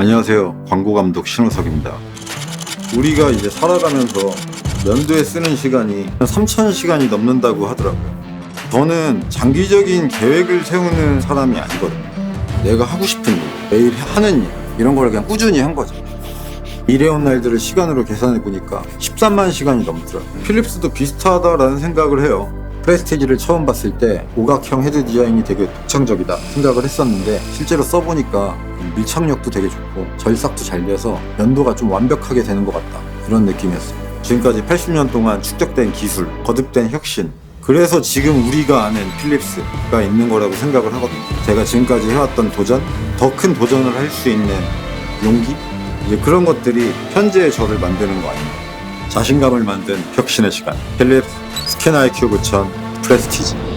안녕하세요. 광고 감독 신호석입니다. 우리가 이제 살아가면서 연도에 쓰는 시간이 3,000시간이 넘는다고 하더라고요. 저는 장기적인 계획을 세우는 사람이 아니거든요. 내가 하고 싶은 일, 매일 하는 일, 이런 걸 그냥 꾸준히 한 거죠. 일해온 날들을 시간으로 계산해 보니까 13만 시간이 넘더라고요. 필립스도 비슷하다라는 생각을 해요. 프레스티지를 처음 봤을 때 오각형 헤드 디자인이 되게 독창적이다 생각을 했었는데 실제로 써보니까 밀착력도 되게 좋고 절삭도 잘 돼서 연도가 좀 완벽하게 되는 것 같다 그런 느낌이었어요. 지금까지 80년 동안 축적된 기술, 거듭된 혁신 그래서 지금 우리가 아는 필립스가 있는 거라고 생각을 하거든요. 제가 지금까지 해왔던 도전, 더 큰 도전을 할 수 있는 용기, 이제 그런 것들이 현재의 저를 만드는 거 아닙니까? 자신감을 만든 혁신의 시간. 스캔 IQ 9000 프레스티지.